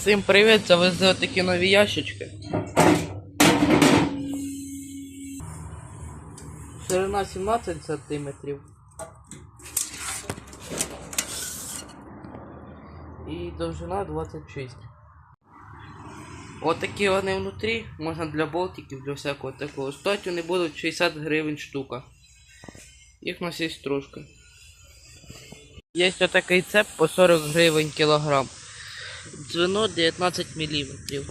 Всім привіт, завезли такі нові ящички. Ширина 17 сантиметрів. І довжина 26. Отакі вони внутрі, можна для болтиків, для всякого такого. Стоять вони будуть 60 гривень штука. Їх є трошки. Є отакий цеп по 40 гривень кілограм. Дзвено 19 мм.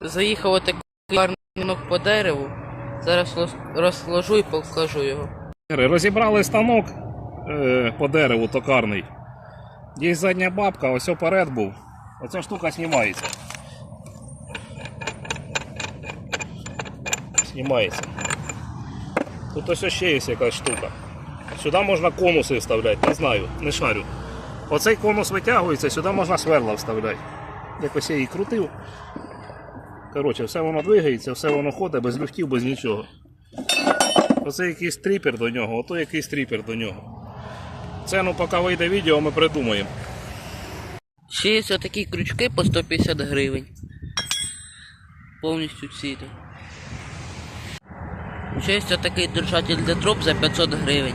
Заїхав отакий гарнок по дереву. Зараз роз- розложу і покажу його. Розібрали станок е, по дереву токарний. Є задня бабка, ось оперед був. Оця штука знімається. Знімається. Тут ось ще є якась штука. Сюди можна конуси вставляти, не знаю, не шарю. Оцей конус витягується, сюди можна сверла вставляти. Якось я її крутив. Коротше, все воно двигається, все воно ходить, без люфтів, без нічого. Оце якийсь тріпер до нього, ото якийсь тріпер до нього. Це ну поки вийде відео, ми придумаємо. Ще є такі крючки по 150 гривень. Повністю тут. Ще є такий держатель для труб за 500 гривень.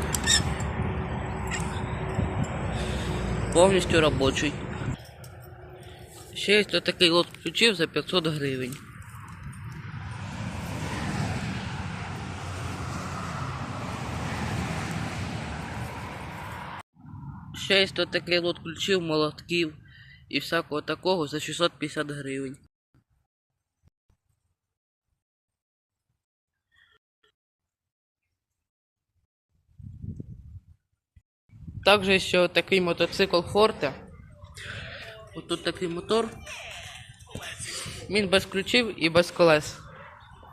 Повністю робочий. Ще є такий лот ключів за 500 гривень. Ще є такий лот ключів, молотків і всякого такого за 650 гривень. Також ще такий мотоцикл Forte. Ось тут такий мотор. Він без ключів і без колес.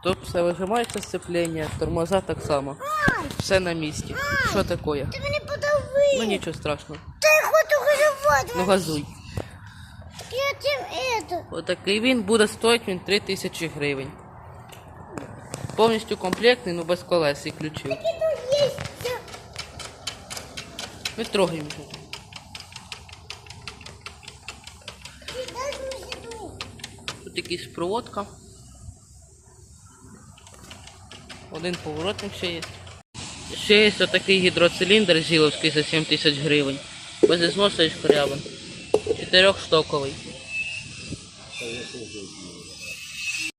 Тут все вижимається сцеплення, тормоза так само. Все на місці. Що таке? Ти мене подавив. Ну нічого страшного. Я хочу. Ну газуй. Отакий він буде стоїть він 3000 гривень. Повністю комплектний, ну без колес і ключів. Іду трогаємо. Тут якась проводка. Один поворотник ще є. Ще є отакий гідроциліндр зіловський за 7 тисяч гривень. Без ізносу і шкрябин. Чотирьохстоковий.